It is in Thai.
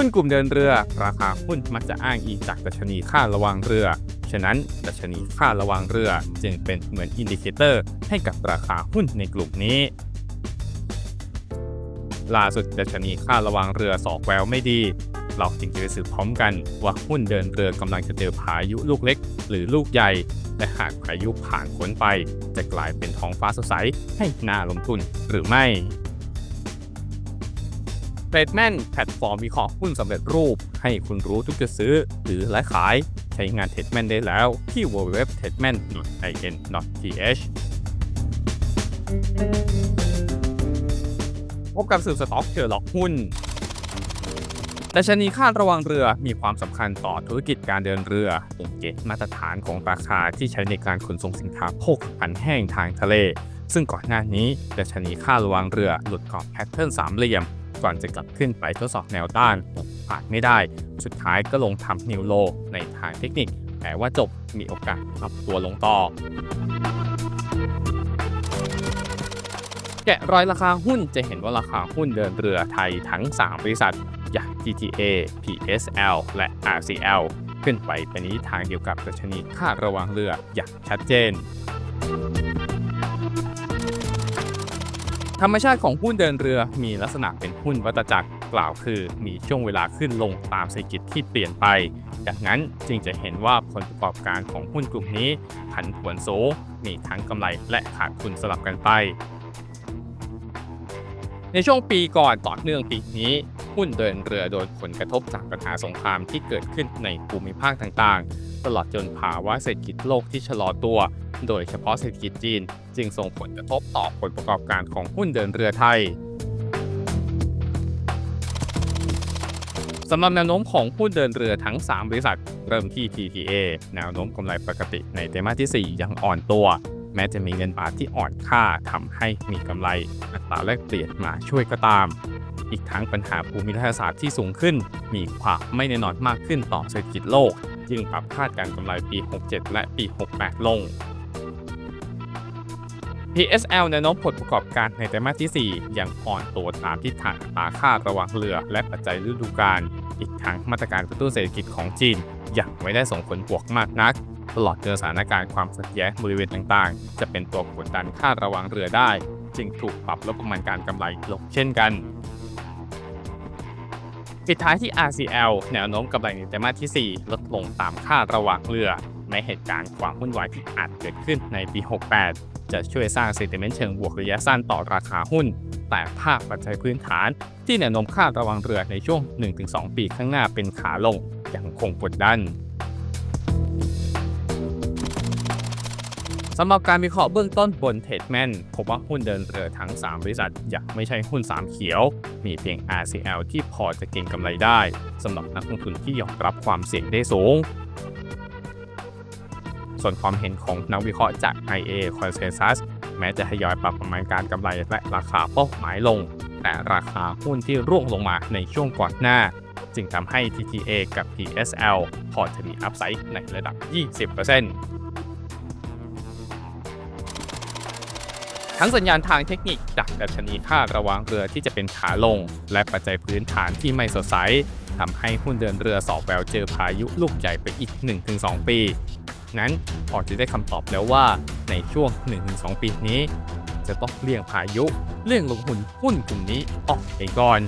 หุ้นกลุ่มเดินเรือ ราคาหุ้นมักจะอ้างอิงจากดัชนีค่าระวางเรือ ฉะนั้นดัชนีค่าระวางเรือจึงเป็นเหมือนอินดิเคเตอร์ให้กับราคาหุ้นในกลุ่มนี้ล่าสุดดัชนีค่าระวางเรือสอกแววไม่ดี เราจึงจะไปสืบพร้อมกันว่าหุ้นเดินเรือกำลังจะเจอพายุลูกเล็ก หรือลูกใหญ่ และหากพายุผ่านพ้นไป จะกลายเป็นท้องฟ้าสดใสให้น่าลงทุนหรือไม่ เทรดแมนแพลตฟอร์มวิเคราะห์หุ้นสำเร็จรูป ให้คุณรู้ทุกจุดซื้อ หรือและขาย ใช้งานเทรดแมนได้แล้วที่ www.tradman.in.th พบกับสืบสต็อกเชอร์ล็อกหุ้นดัชนีค่าระวังเรือมีความสำคัญต่อธุรกิจการเดินเรือเป็นเกณฑ์มาตรฐานของราคาที่ใช้ในการขนส่งสินค้าโภคภัณฑ์แห้งทางทะเล ซึ่งก่อนหน้านี้ดัชนีค่าระวังเรือหลุดกรอบแพทเทิร์นสามเหลี่ยม ก่อนจะกลับขึ้นไปทดสอบแนวต้านผ่านไม่ได้ สุดท้ายก็ลงทำนิวโล ในทางเทคนิค แต่ว่าจบมีโอกาสปรับตัวลงต่อแกะรอยราคาหุ้นจะเห็นว่าราคาหุ้นเดินเรือไทยทั้ง 3 บริษัท อย่าง TTA PSL และ RCL ขึ้นไปเป็นทิศทางเดียวกับดัชนีค่าระวังเรืออย่างชัดเจน ธรรมชาติของหุ้นเดินเรือมีลักษณะเป็นหุ้นวัตจักรกล่าวคือ มีช่วงเวลาขึ้นลงตามเศรษฐกิจที่เปลี่ยนไปดังนั้นจึงจะเห็นว่าผลประกอบการของหุ้นกลุ่มนี้ผันผวนสูงมีทั้งกำไรและขาดทุนสลับกันไป ในช่วงปีก่อนต่อเนื่องปีนี้ หุ้นเดินเรือโดนผลกระทบจากปัญหาสงครามที่เกิดขึ้นในภูมิภาคต่างๆ ตลอดจนภาวะเศรษฐกิจโลกที่ชะลอตัว โดยเฉพาะเศรษฐกิจจีน จึงส่งผลกระทบต่อผลประกอบการของหุ้นเดินเรือไทยสำหรับแนวโน้มของหุ้นเดินเรือทั้ง 3 บริษัท เริ่มที่ TTA แนวโน้มกำไรปกติในไตรมาสที่ 4 ยังอ่อนตัว แม้จะมีเงินบาทที่อ่อนค่าทำให้มีกำไรอัตราแลกเปลี่ยนมาช่วยก็ตาม อีกทั้งปัญหาภูมิรัฐศาสตร์ที่สูงขึ้น มีความไม่แน่นอนมากขึ้นต่อเศรษฐกิจโลก จึงปรับคาดการกำไรปี 67 และปี 68 ลง PSL แนวโน้มผลประกอบการในไตรมาสที่ 4 ยังอ่อนตัวตามทิศทางตาค่าระหว่างเรือและปัจจัยฤดูกาล อีกทั้งมาตรการกระตุ้นเศรษฐกิจของจีน ยังไม่ได้ส่งผลบวกมากนัก ตลอดจนสถานการณ์ความขัดแย้งบริเวณต่างๆ จะเป็นตัวกดดันค่าระวังเรือได้ จึงถูกปรับลดประมาณการกำไรลงเช่นกัน ปิดท้ายที่ RCL แนวโน้มกำไรในไตรมาสที่ 4 ลดลงตามค่าระหว่างเรือในเหตุการณ์ความวุ่นวายที่อาจเกิดขึ้นในปี 68 จะช่วยสร้างเซติเมนต์เชิงบวกระยะสั้นต่อราคาหุ้น แต่ภาพปัจจัยพื้นฐาน ที่แนวโน้มค่าระวังเรือในช่วง 1-2 ปีข้างหน้าเป็นขาลงยังคงกดดัน สำหรับการวิเคราะห์เบื้องต้นบนเทรดแมนพบว่าหุ้นเดินเรือทั้ง 3 บริษัทยังไม่ใช่หุ้น 3 เขียว มีเพียง RCL ที่พอจะเก็งกำไรได้สำหรับนักลงทุนที่ยอมรับความเสี่ยงได้สูง ส่วนความเห็นของนักวิเคราะห์จาก IA Consensus แม้จะทยอยปรับประมาณการกำไรและราคาเป้าหมายลง แต่ราคาหุ้นที่ร่วงลงมาในช่วงก่อนหน้า จึงทำให้ TTA กับ PSL พอจะมีอัพไซด์ในระดับ 20% ทั้งสัญญาณทางเทคนิคจากดัชนีค่าระวางเรือที่จะเป็นขาลง และปัจจัยพื้นฐานที่ไม่สดใสทำให้หุ้นเดินเรือสอบแววเจอพายุลูกใหญ่ไปอีก 1-2 ปี นั้นพอจะได้คำตอบแล้วว่าในช่วง 1-2 ปีนี้ จะต้องเลี่ยงพายุ เลี่ยงลงหุ้นหุ้นกลุ่มนี้ออกไปก่อน